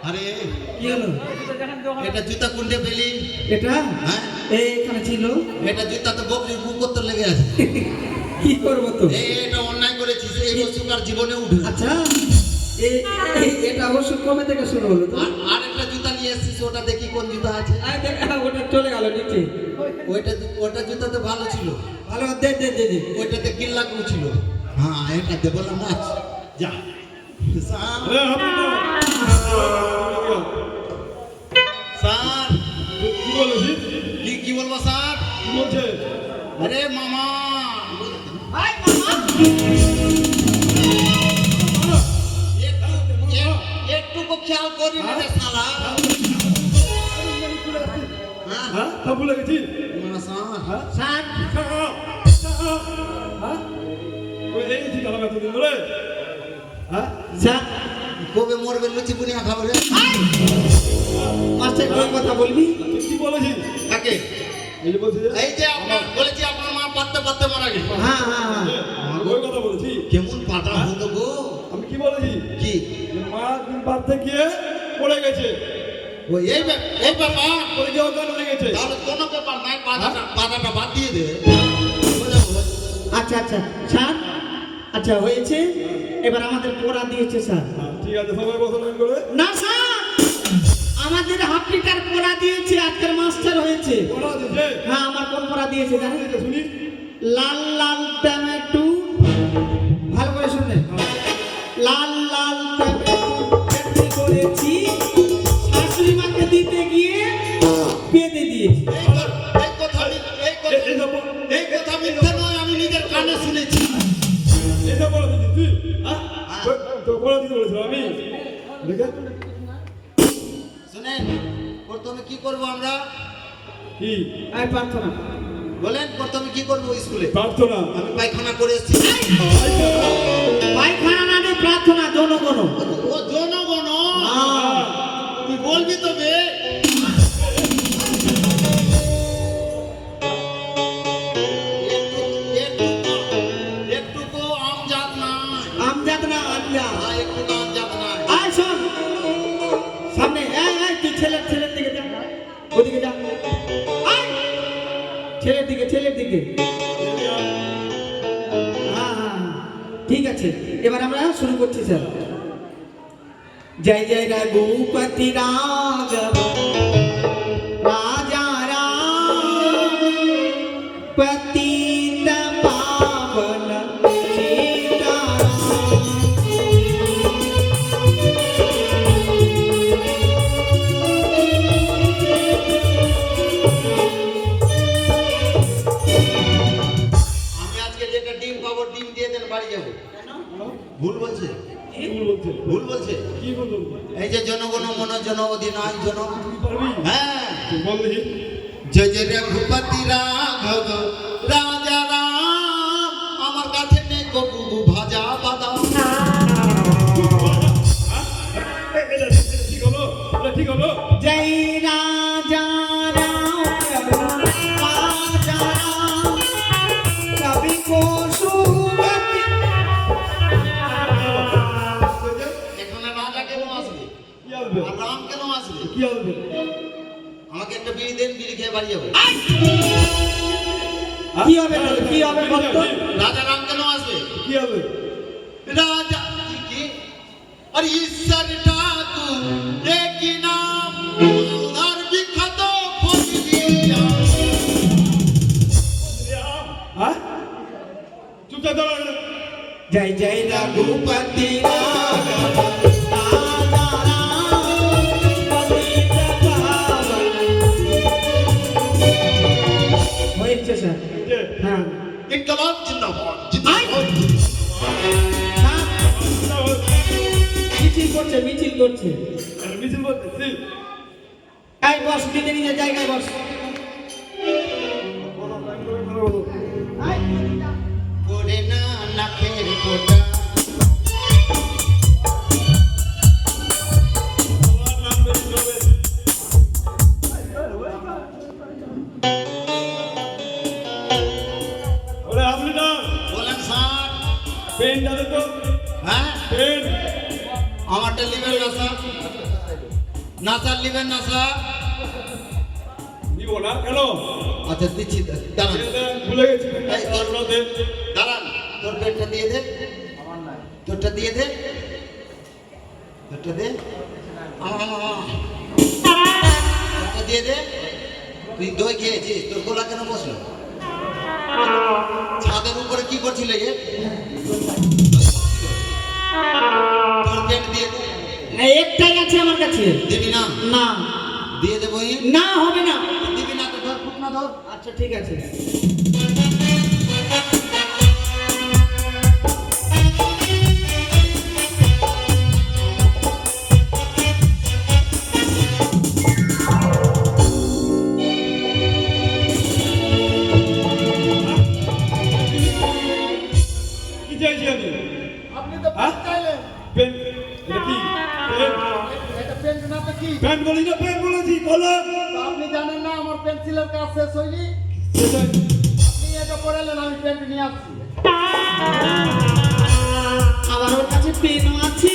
আরে কি হলো? এটা জুতা কুন্ডে পেলি? এটা? হ্যাঁ? এই এখানে ছিল। এটা জুতা তো বকরির বুক করতে লেগে আছে। কি করব তো? এটা অন্যায় করেছিস এই বস্তু কার জীবনে উঠে আচ্ছা এটা অবশ্য কবে থেকে শুরু হলো? আর এসেছিস ওটা দেখি কোন জুতা আছে। আহ, ওটা চলে গেল নিচে। ওইটা ওটা জুতা তো ভালো ছিল। ভালো দে দে দে দে। ওইটাতে কিল্লাকু ছিল। হ্যাঁ এটা দে বললাম না। যা। স্যার। কি বলেছিস? কি কি বলব স্যার? কি বলছে? আরে মামা। একটু ধরে হ্যাঁ? স্যার কবে মরবে লুচি বুনিয়া খাবে রে? মাস্টার কোন কথা বলবি? কি বলেছিস? কাকে? এই যে বলছি এই যে আপনার বলেছি আপনার মা পাততে পাততে মারা গেছে। হ্যাঁ হ্যাঁ হ্যাঁ ওই কথা বলেছি। কেমন পাটা হলো গো? আমি কি বলেছি? কি? মা দিন বাড়তে গিয়ে পড়ে গেছে। ও এই এই ব্যাপার হয়ে তাহলে কোনো ব্যাপার নাই পাদাটা বাদ দিয়ে দে। আচ্ছা আচ্ছা স্যার। আচ্ছা হয়েছে। এবার আমাদের পড়া দিয়েছে স্যার। হ্যাঁ, ঠিক আছে সবাই বসলেন করে। না স্যার! আমাদের হাফ লিটার পড়া দিয়েছে আজকের মাস্টার হয়েছে। পড়া হ্যাঁ আমার কোন পড়া দিয়েছে জানেন? শুনি। লাল লাল টমেটো ভালো করে শুনবেন। লাল লাল এই কথা মি- এই কথা- এ- এটা বল- এই কথা মিথ্যা নয় আমি নিজের কানে শুনেছি। এটা দিছিস তুই হ্যাঁ? তো- তো দিতে বলেছিলাম আমি? শুনেন প্রথমে কি করব আমরা? কি? আর প্রার্থনা। বলেন প্রথমে কি করব স্কুলে? প্রার্থনা। আমি পায়খানা করে এসেছি। পায়খানা না রে প্রার্থনা জনগণ। ও জনগণ। হ্যাঁ। তুই বলবি তো বে। দিকে হ্যাঁ হ্যাঁ। ঠিক আছে এবার আমরা শুরু করছি স্যার। জয় জয় রঘুপতি রাঘব। যেটা ডিম দিয়ে দেন বাড়ি যাব। ভুল বলছে? ভুল বলছে? ভুল বলছে? কি ভুল এই যে জনগণ মন জন অধিনায় জন হ্যাঁ। জয় জয় রঘুপতি রাঘব রাম খেয়ে বাড়ি যাব? কি হবে কি হবে তো? রাজা রাম কেন আসবে? কি হবে? রাজা কি কি? আর ঈশ্বর ঠাকুর এক নাম? আর বিখ্যাত ফজলিয়া হ্যাঁ চুপচাপ দাঁড়া ইনকলাব জিন্দাবাদ মিছিল করছে মিছিল করছে। আর মিছিল করছে তুই এই বস নিজে নিজের জায়গায় বস। আমারটা লিবেন না স্যার না স্যার লিবেন না স্যার দিব না কেন? আচ্ছা দিচ্ছি দাঁড়ান। ভুলে গেছি। এই, তোর- দাঁড়ান তোর পেনটা দিয়ে দে। তোরটা দিয়ে দে। তোরটা দে। তোরটা দিয়ে দে। তুই দই খেয়েছিস তোর গোলা কেন বসল? ছাদের উপরে কি করছিলে গে? একটাই আছে আমার কাছে। দিবি না? না। দিয়ে দেবো না হবে না। দিবি না তো ধর ফুট না ধর। আচ্ছা ঠিক আছে। না তো কি পেন বলি না পেন বলেছি বলো আপনি জানেন না আমার পেন্সিলের কাজ শেষ হয়নি। আপনি এটা পড়ালেন আমি পেনটি নিয়ে আসছি। আমার কাছে পেনও আছে।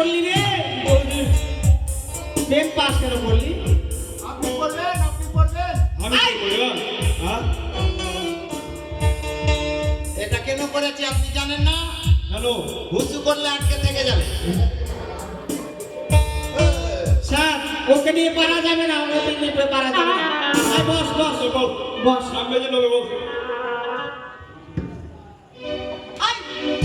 করলি রে বললি? প্রেম পাস কেন করলি আপনি পড়বেন আপনি পড়বেন আমি কি হ্যাঁ? এটা কেন করেছি আপনি জানেন না কেন? হুসু করলে আটকে থেকে যাবে স্যার ওকে নিয়ে পারা যাবে না ওকে নিয়ে পারা যাবে না আয় বস বস বস, বস। বস সামনে যে লোকে বস।